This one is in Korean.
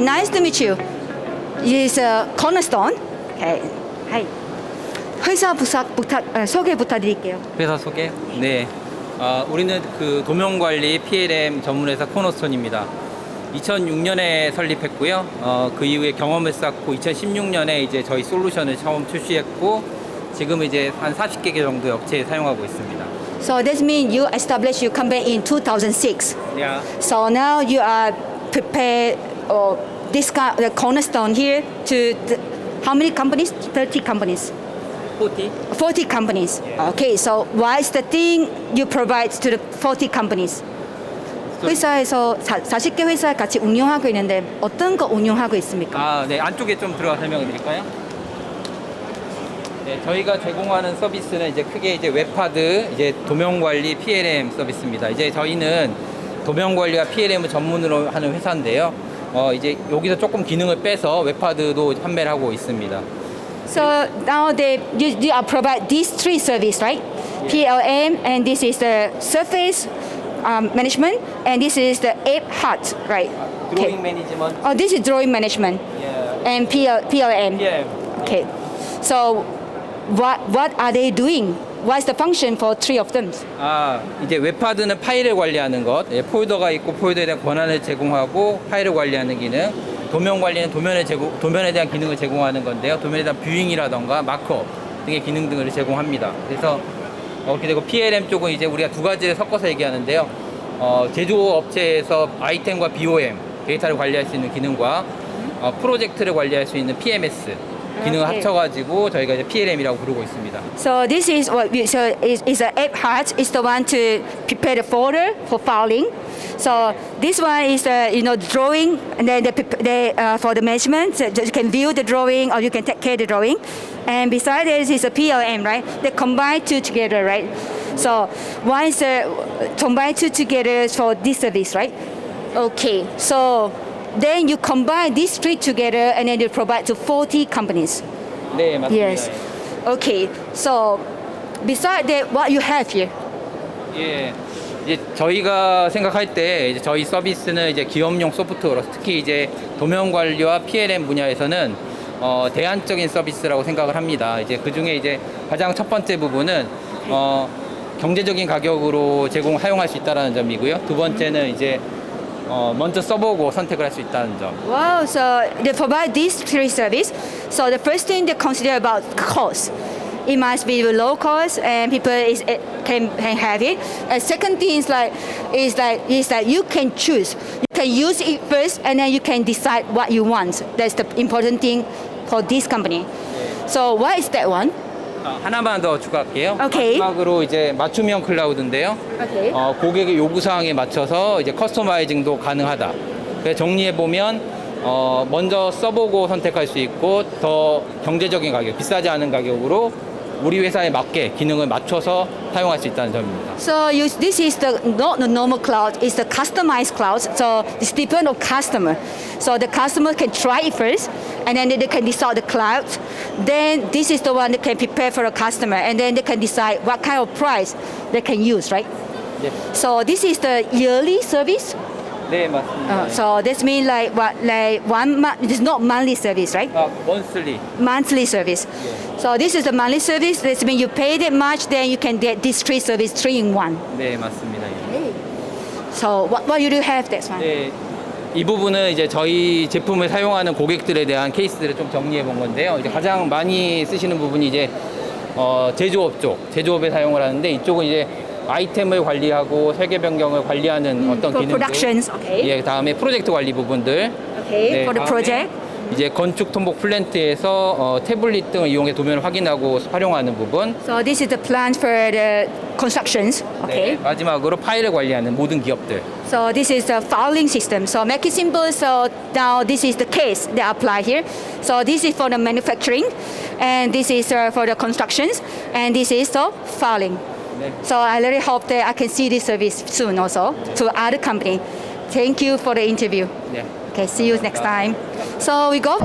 nice to meet you. Is uh, Cornerstone. Okay. Hi. 회사 부탁, 부탁 아, 소개 부탁드릴게요. 회사 소개? 네. 아, 우리는 그 도면관리 PLM 전문회사 코너스톤입니다. 2006년에 설립했고요. 어, 그 이후에 경험을 쌓고 2016년에 이제 저희 솔루션을 처음 출시했고 지금 이제 한 40개 정도 업체에 사용하고 있습니다. So that means you established your company in 2006. Yeah. So now you are prepared or this ki- the cornerstone here to the, how many companies? 30 companies. 40? 40 companies. Yeah. Okay, so what is the thing you provide to the 40 companies? 회사에서 사, 40개 회사 같이 운영하고 있는데 어떤 거 운영하고 있습니까? 아, 네. 안쪽에 좀 들어가 설명을 드릴까요? 네, 저희가 제공하는 서비스는 이제 크게 이제 웹하드, 이제 도면 관리 PLM 서비스입니다. 이제 저희는 도면 관리와 PLM을 전문으로 하는 회사인데요. 어, 이제 여기서 조금 기능을 빼서 웹하드도 판매를 하고 있습니다. So now they you, you are provide these three service, right? PLM and this is the surface um, management and this is the app hut, right? 드로잉 매니지먼트. Oh, this is drawing management 예. and PL, PLM. 예. Okay. So what what are they doing? What's the function for three of them? 아, 이제 웹하드는 파일을 관리하는 것, 예, 폴더가 있고 폴더에 대한 권한을 제공하고 파일을 관리하는 기능, 도면 관리는 도면에 제공, 도면에 대한 기능을 제공하는 건데요. 도면에 대한 뷰잉이라던가 마커 등의 기능 등을 제공합니다. 그래서 어, 그렇게 되고 PLM 쪽은 이제 우리가 두 가지를 섞어서 얘기하는데요. 어, 제조업체에서 아이템과 BOM 데이터를 관리할 수 있는 기능과 어, 프로젝트를 관리할 수 있는 PMS 기능을 오케이. 합쳐가지고 저희가 이제 PLM이라고 부르고 있습니다. So this is what we, so is, is an app hut is the one to prepare the folder for filing. So this one is the you know drawing and then the, prep- the uh, for the management so you can view the drawing or you can take care of the drawing. And beside this is a PLM, right? They combine two together, right? So one is uh, combine two together for this service, right? Okay, so then you combine these three together and then you provide to 40 companies. 네, 맞습니다. Yes. Okay. So, beside that, what you have here? 예. 이제 저희가 생각할 때 이제 저희 서비스는 이제 기업용 소프트웨어, 특히 이제 도면 관리와 PLM 분야에서는 어, 대안적인 서비스라고 생각을 합니다. 이제 그 중에 이제 가장 첫 번째 부분은 어, 경제적인 가격으로 제공 사용할 수 있다는 점이고요. 두 번째는 이제 어, 먼저 써보고 선택을 할 수 있다는 점. Wow. So they provide these three service. So the first thing they consider about cost. It must be low cost and people is eh, can, can have it. And second thing is like is like is that you can choose. You can use it first and then you can decide what you want. That's the important thing for this company. So what is that one? 아, 하나만 더 추가할게요. 오케이. 마지막으로 이제 맞춤형 클라우드인데요. Okay. 어, 고객의 요구 사항에 맞춰서 이제 커스터마이징도 가능하다. 그래서 정리해 보면 어, 먼저 써보고 선택할 수 있고 더 경제적인 가격, 비싸지 않은 가격으로 우리 회사에 맞게 기능을 맞춰서 사용할 수 있다는 점입니다. So you, this is the not the normal cloud, it's the customized cloud. So it's depend on customer. So the customer can try it first, and then they can decide the cloud. Then this is the one that can prepare for a customer, and then they can decide what kind of price they can use, right? 네, So this is the yearly service. 네 맞습니다. Uh, so this means like what like one month. It's not monthly service, right? 아, monthly. monthly service. So this is the monthly service. This means you pay that much, then you can get this three service three in one. 네 맞습니다. So what, what you do have this one? 네, 이 부분은 이제 저희 제품을 사용하는 고객들에 대한 케이스들을 좀 정리해 본 건데요. 이제 가장 많이 쓰시는 부분이 이제 어, 제조업 쪽, 제조업에 사용을 하는데 이쪽은 이제 아이템을 관리하고 설계 변경을 관리하는 어떤 for 기능들. productions, okay. 예, 다음에 프로젝트 관리 부분들. Okay, 네, for the 다음에 project. 이제 건축 토목 플랜트에서 어, 태블릿 등을 이용해 도면을 확인하고 활용하는 부분. So this is the plan for the constructions. Okay. 네, 마지막으로 파일을 관리하는 모든 기업들. So this is the filing system. So make it simple. So now this is the case they apply here. So this is for the manufacturing, and this is uh, for the constructions, and this is the filing. 네. So I really hope that I can see this service soon also to other company. Thank you for the interview. 네. Okay, see you next time. So we go.